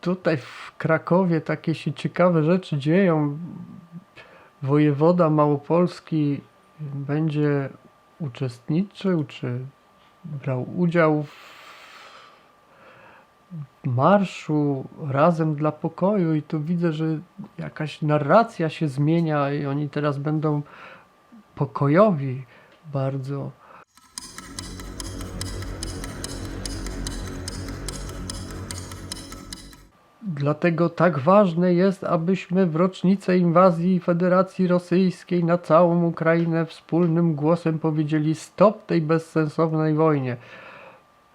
tutaj w Krakowie takie się ciekawe rzeczy dzieją. Wojewoda Małopolski będzie uczestniczył, czy brał udział w marszu razem dla pokoju i tu widzę, że jakaś narracja się zmienia i oni teraz będą pokojowi bardzo. Dlatego tak ważne jest, abyśmy w rocznicę inwazji Federacji Rosyjskiej na całą Ukrainę wspólnym głosem powiedzieli stop tej bezsensownej wojnie.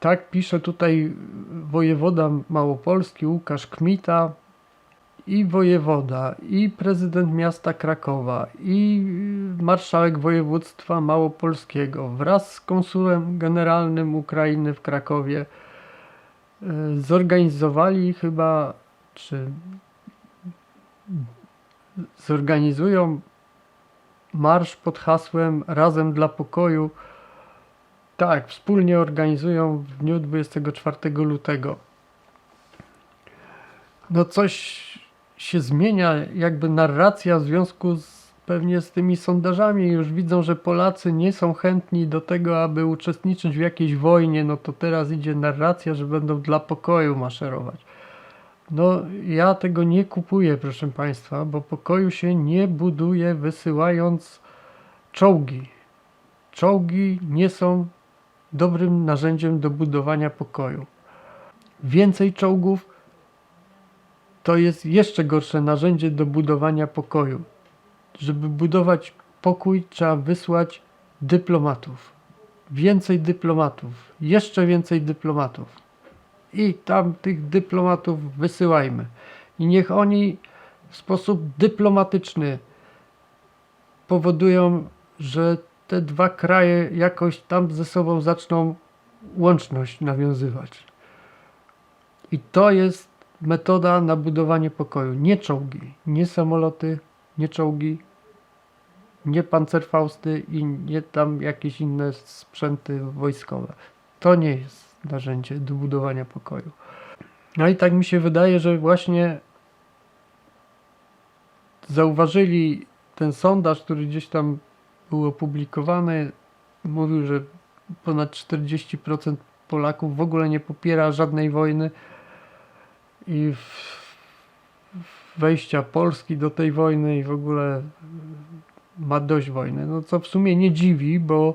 Tak pisze tutaj wojewoda małopolski Łukasz Kmita i wojewoda, i prezydent miasta Krakowa, i marszałek województwa małopolskiego wraz z konsulem generalnym Ukrainy w Krakowie e, zorganizowali chyba, czy zorganizują marsz pod hasłem Razem dla pokoju. Tak, wspólnie organizują w dniu 24 lutego. No coś się zmienia, jakby narracja w związku z, pewnie z tymi sondażami. Już widzą, że Polacy nie są chętni do tego, aby uczestniczyć w jakiejś wojnie. No to teraz idzie narracja, że będą dla pokoju maszerować. No, ja tego nie kupuję, proszę Państwa, bo pokoju się nie buduje wysyłając czołgi. Czołgi nie są dobrym narzędziem do budowania pokoju. Więcej czołgów to jest jeszcze gorsze narzędzie do budowania pokoju. Żeby budować pokój, trzeba wysłać dyplomatów. Więcej dyplomatów, jeszcze więcej dyplomatów. I tam tych dyplomatów wysyłajmy. I niech oni w sposób dyplomatyczny powodują, że te dwa kraje jakoś tam ze sobą zaczną łączność nawiązywać. I to jest metoda na budowanie pokoju. Nie czołgi, nie samoloty, nie czołgi, nie pancerfausty i nie tam jakieś inne sprzęty wojskowe. To nie jest narzędzie do budowania pokoju. No i tak mi się wydaje, że właśnie zauważyli ten sondaż, który gdzieś tam był opublikowany, mówił, że ponad 40% Polaków w ogóle nie popiera żadnej wojny i wejścia Polski do tej wojny i w ogóle ma dość wojny. No co w sumie nie dziwi, bo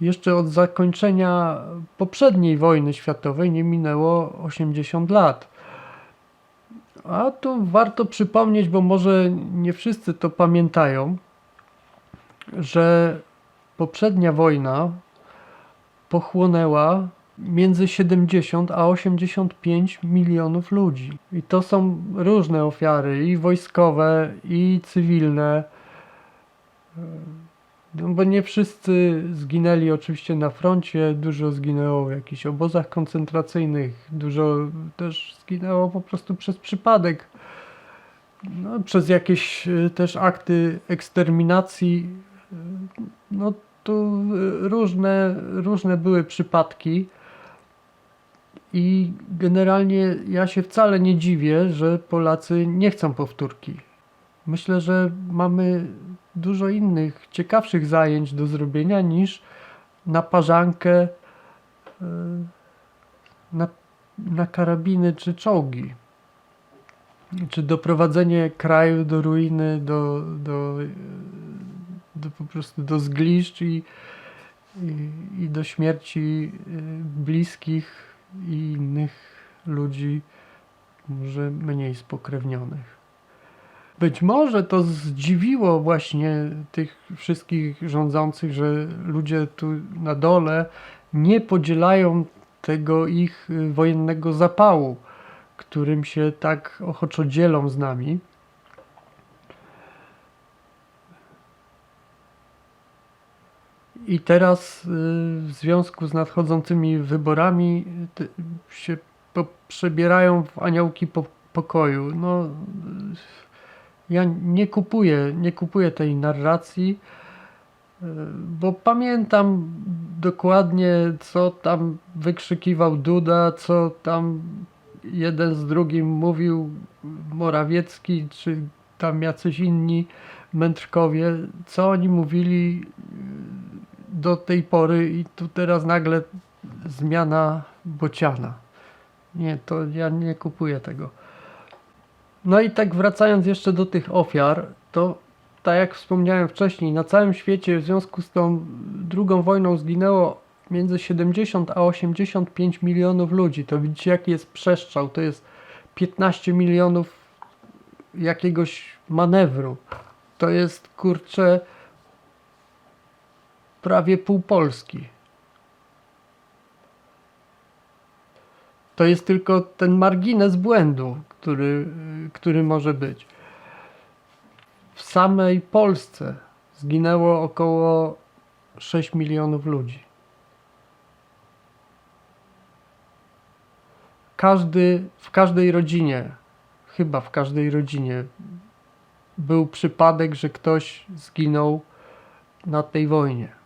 jeszcze od zakończenia poprzedniej wojny światowej nie minęło 80 lat. A tu warto przypomnieć, bo może nie wszyscy to pamiętają, że poprzednia wojna pochłonęła między 70 a 85 milionów ludzi. I to są różne ofiary, i wojskowe, i cywilne. Bo nie wszyscy zginęli oczywiście na froncie, dużo zginęło w jakichś obozach koncentracyjnych, dużo też zginęło po prostu przez przypadek, no, przez jakieś y, też akty eksterminacji. No tu y, różne, różne były przypadki. I generalnie ja się wcale nie dziwię, że Polacy nie chcą powtórki. Myślę, że mamy dużo innych, ciekawszych zajęć do zrobienia niż naparzankę e, na, na karabiny czy czołgi. Czy doprowadzenie kraju do ruiny, do, do, e, do po prostu do zgliszcz i, i, i do śmierci e, bliskich i innych ludzi, może mniej spokrewnionych. Być może to zdziwiło właśnie tych wszystkich rządzących, że ludzie tu na dole nie podzielają tego ich y, wojennego zapału, którym się tak ochoczo dzielą z nami. I teraz y, w związku z nadchodzącymi wyborami się przebierają w aniołki po- pokoju. No, y, ja nie kupuję, nie kupuję tej narracji, y, bo pamiętam dokładnie, co tam wykrzykiwał Duda, co tam jeden z drugim mówił Morawiecki, czy tam jacyś inni mędrkowie, co oni mówili y, do tej pory i tu teraz nagle zmiana bociana. Nie, to ja nie kupuję tego. No i tak wracając jeszcze do tych ofiar, to tak jak wspomniałem wcześniej, na całym świecie w związku z tą drugą wojną zginęło między 70 a 85 milionów ludzi. To widzicie jaki jest przestrzał. To jest 15 milionów jakiegoś manewru. To jest kurczę prawie pół Polski. To jest tylko ten margines błędu, który, który może być. W samej Polsce zginęło około 6 milionów ludzi. Każdy, w każdej rodzinie, chyba w każdej rodzinie, był przypadek, że ktoś zginął na tej wojnie.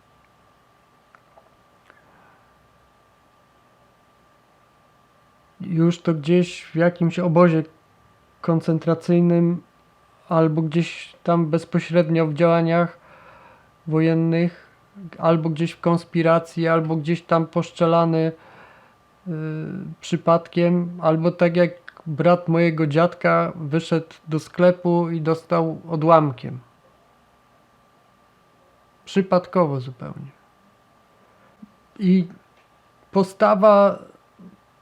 Już to gdzieś w jakimś obozie koncentracyjnym albo gdzieś tam bezpośrednio w działaniach wojennych, albo gdzieś w konspiracji, albo gdzieś tam poszczelany y, przypadkiem, albo tak jak brat mojego dziadka wyszedł do sklepu i dostał odłamkiem. Przypadkowo zupełnie. I postawa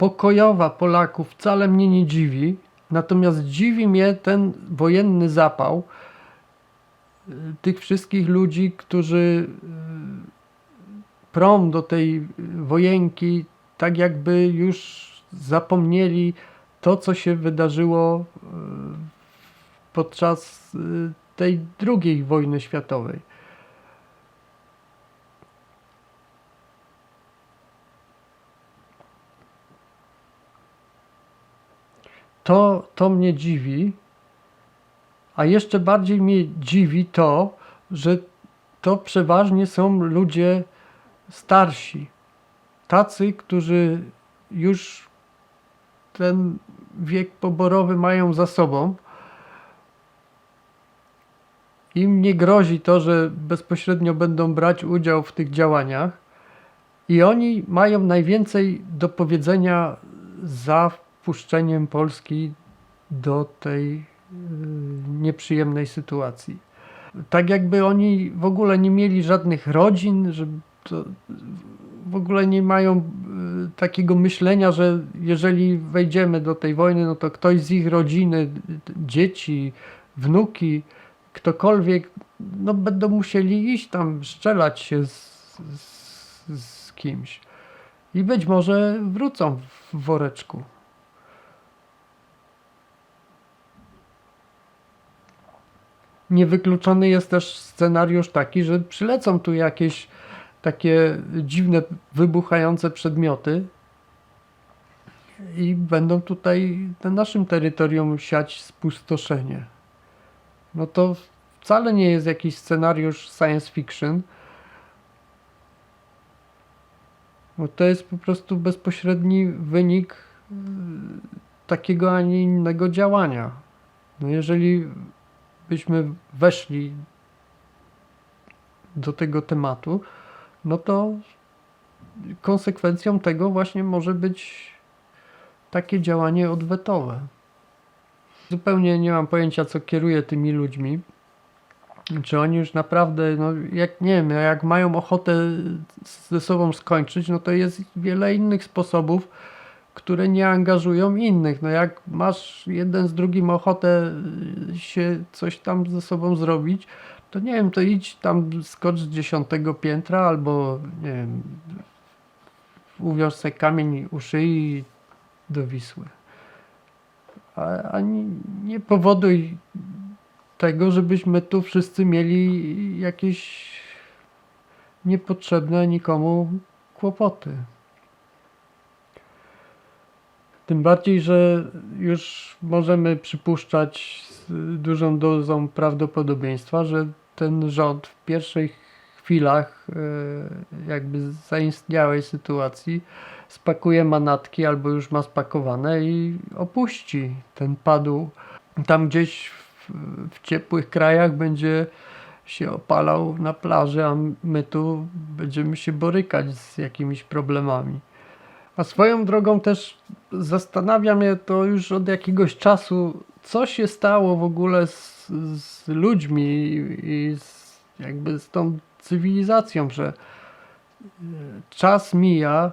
pokojowa Polaków wcale mnie nie dziwi, natomiast dziwi mnie ten wojenny zapał y, tych wszystkich ludzi, którzy y, prą do tej wojenki, tak jakby już zapomnieli to, co się wydarzyło y, podczas tej drugiej wojny światowej. To, to mnie dziwi, a jeszcze bardziej mnie dziwi to, że to przeważnie są ludzie starsi. Tacy, którzy już ten wiek poborowy mają za sobą. Im nie grozi to, że bezpośrednio będą brać udział w tych działaniach, i oni mają najwięcej do powiedzenia za wpuszczeniem Polski do tej y, nieprzyjemnej sytuacji. Tak jakby oni w ogóle nie mieli żadnych rodzin, że w ogóle nie mają y, takiego myślenia, że jeżeli wejdziemy do tej wojny, no to ktoś z ich rodziny, dzieci, wnuki, ktokolwiek, no będą musieli iść tam strzelać się z, z, z kimś. I być może wrócą w woreczku. Niewykluczony jest też scenariusz taki, że przylecą tu jakieś takie dziwne, wybuchające przedmioty i będą tutaj na naszym terytorium siać spustoszenie. No to wcale nie jest jakiś scenariusz science fiction, bo to jest po prostu bezpośredni wynik y, takiego, a nie innego działania. No jeżeli byśmy weszli do tego tematu, no to konsekwencją tego właśnie może być takie działanie odwetowe. Zupełnie nie mam pojęcia, co kieruje tymi ludźmi. Czy oni już naprawdę, no jak nie wiem, jak mają ochotę ze sobą skończyć, no to jest wiele innych sposobów, które nie angażują innych. No jak masz jeden z drugim ochotę się coś tam ze sobą zrobić, to nie wiem, to idź tam skocz z dziesiątego piętra albo nie wiem, uwiąż sobie kamień u szyi do Wisły. A, a nie, nie powoduj tego, żebyśmy tu wszyscy mieli jakieś niepotrzebne nikomu kłopoty. Tym bardziej, że już możemy przypuszczać z dużą dozą prawdopodobieństwa, że ten rząd w pierwszej chwilach e, jakby zaistniałej sytuacji spakuje manatki albo już ma spakowane i opuści ten padł. Tam gdzieś w, w ciepłych krajach będzie się opalał na plaży, a my tu będziemy się borykać z jakimiś problemami. A swoją drogą też zastanawia mnie to już od jakiegoś czasu, co się stało w ogóle z, z ludźmi i z, jakby z tą cywilizacją, że e, czas mija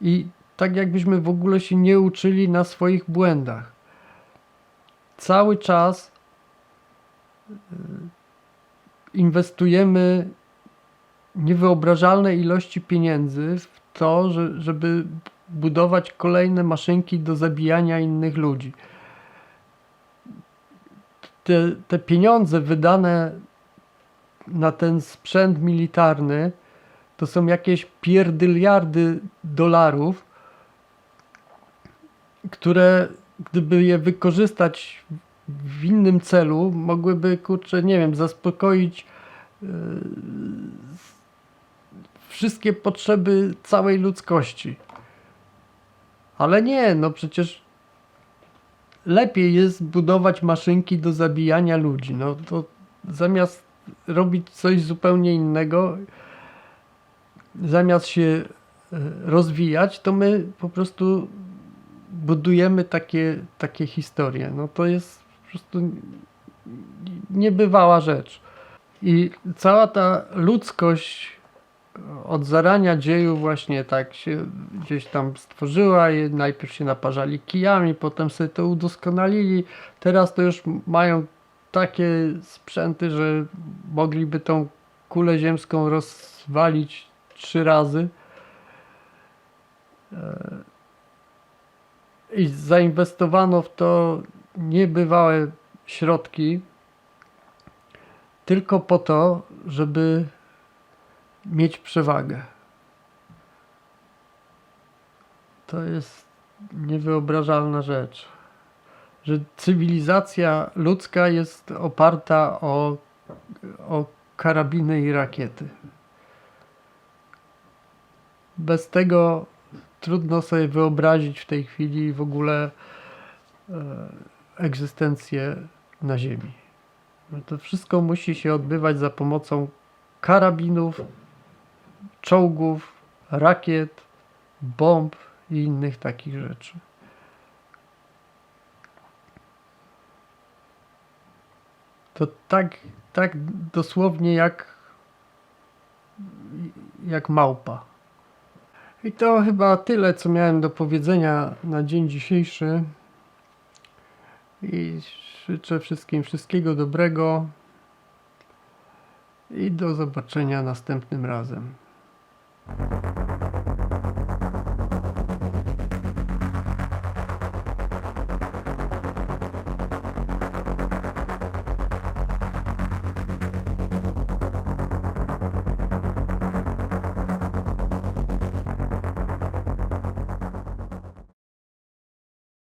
i tak jakbyśmy w ogóle się nie uczyli na swoich błędach. Cały czas e, inwestujemy niewyobrażalne ilości pieniędzy w to, że, żeby budować kolejne maszynki do zabijania innych ludzi. Te, te pieniądze wydane na ten sprzęt militarny to są jakieś pierdyliardy dolarów, które gdyby je wykorzystać w innym celu, mogłyby, kurczę, nie wiem, zaspokoić yy, wszystkie potrzeby całej ludzkości. Ale nie, no przecież lepiej jest budować maszynki do zabijania ludzi. No to zamiast robić coś zupełnie innego, zamiast się e, rozwijać, to my po prostu budujemy takie, takie historie. No to jest po prostu niebywała rzecz. I cała ta ludzkość od zarania dziejów właśnie tak się gdzieś tam stworzyła i najpierw się naparzali kijami, potem sobie to udoskonalili. Teraz to już mają takie sprzęty, że mogliby tą kulę ziemską rozwalić trzy razy. E, I zainwestowano w to niebywałe środki tylko po to, żeby mieć przewagę. To jest niewyobrażalna rzecz, że cywilizacja ludzka jest oparta o, o karabiny i rakiety. Bez tego trudno sobie wyobrazić w tej chwili w ogóle e, egzystencję na Ziemi. To wszystko musi się odbywać za pomocą karabinów, czołgów, rakiet, bomb i innych takich rzeczy. To tak, tak dosłownie jak, jak małpa. I to chyba tyle, co miałem do powiedzenia na dzień dzisiejszy. I życzę wszystkim wszystkiego dobrego i do zobaczenia następnym razem. Thank you.